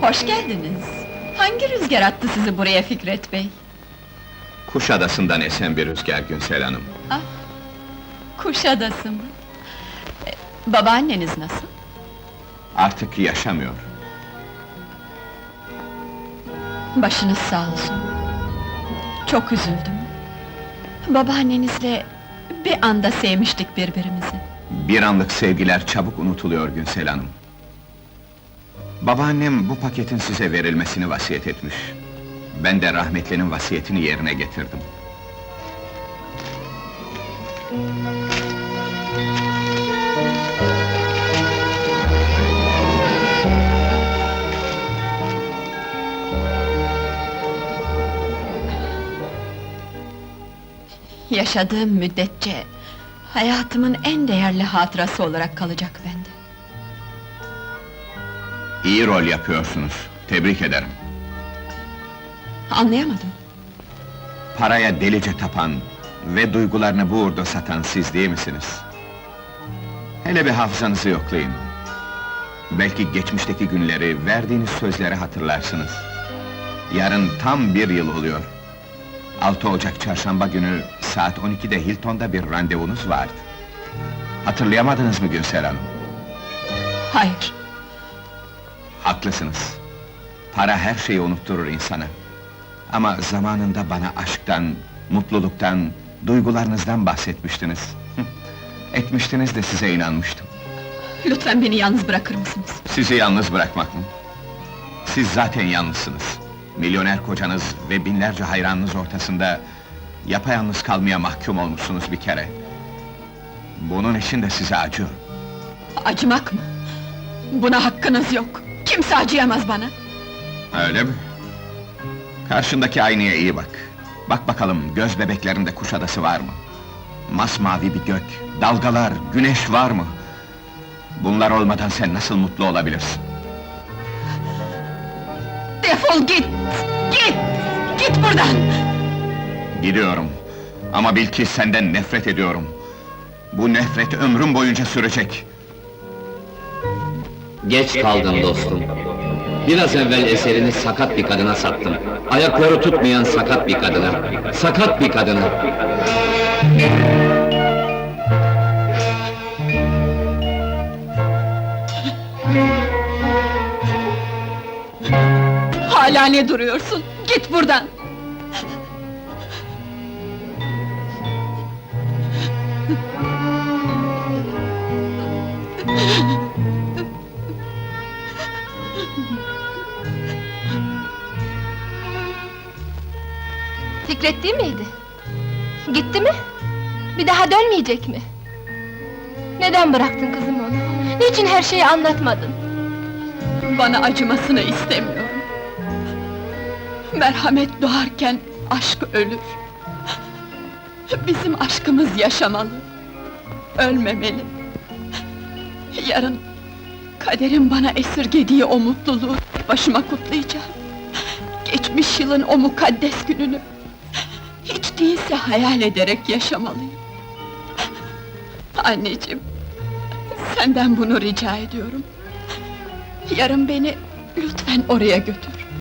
Hoş geldiniz. Hangi rüzgar attı sizi buraya Fikret Bey? Kuşadası'ndan esen bir rüzgar Günsel Hanım. Kuşadası mı? E, babaanneniz nasıl? Artık yaşamıyor. Başınız sağ olsun. Çok üzüldüm. Babaannenizle bir anda sevmiştik birbirimizi. Bir anlık sevgiler çabuk unutuluyor Günsel Hanım. Babaannem bu paketin size verilmesini vasiyet etmiş. Ben de rahmetlinin vasiyetini yerine getirdim. Yaşadığım müddetçe hayatımın en değerli hatırası olarak kalacak bende. İyi rol yapıyorsunuz. Tebrik ederim. Anlayamadım. Paraya delice tapan ve duygularını bu uğurda satan siz değil misiniz? Hele bir hafızanızı yoklayın. Belki geçmişteki günleri, verdiğiniz sözleri hatırlarsınız. Yarın tam bir yıl oluyor. 6 Ocak çarşamba günü saat 12'de Hilton'da bir randevunuz vardı. Hatırlayamadınız mı Günsel Hanım? Hayır, Haklısınız. Para her şeyi unutturur insana. Ama zamanında bana aşktan, mutluluktan, duygularınızdan bahsetmiştiniz. Etmiştiniz de size inanmıştım. lütfen beni yalnız bırakır mısınız? Sizi yalnız bırakmak mı? Siz zaten yalnızsınız. Milyoner kocanız ve binlerce hayranınız ortasında... ...yapayalnız kalmaya mahkum olmuşsunuz bir kere. Bunun için de size acıyorum. Acımak mı? Buna hakkınız yok. Kimse acıyamaz bana. Öyle mi? Karşındaki aynaya iyi bak. Bak bakalım göz bebeklerinde kuşadası var mı? Masmavi bir gök, dalgalar, güneş var mı? Bunlar olmadan sen nasıl mutlu olabilirsin? Defol git! Git! Git buradan! Gidiyorum. Ama bil ki senden nefret ediyorum. Bu nefret ömrüm boyunca sürecek. Geç kaldın dostum. Biraz evvel eserini sakat bir kadına sattım. Ayakları tutmayan sakat bir kadına. Sakat bir kadına. Hala ne duruyorsun? Git buradan! Fikret miydi? Gitti mi? Bir daha dönmeyecek mi? Neden bıraktın kızım onu? Niçin her şeyi anlatmadın? Bana acımasını istemiyorum. Merhamet doğarken aşk ölür. Bizim aşkımız yaşamalı. Ölmemeli. Yarın kaderin bana esirgediği o mutluluğu başıma kutlayacağım. Geçmiş yılın o mukaddes gününü değilse hayal ederek yaşamalıyım. Anneciğim, senden bunu rica ediyorum. Yarın beni lütfen oraya götür.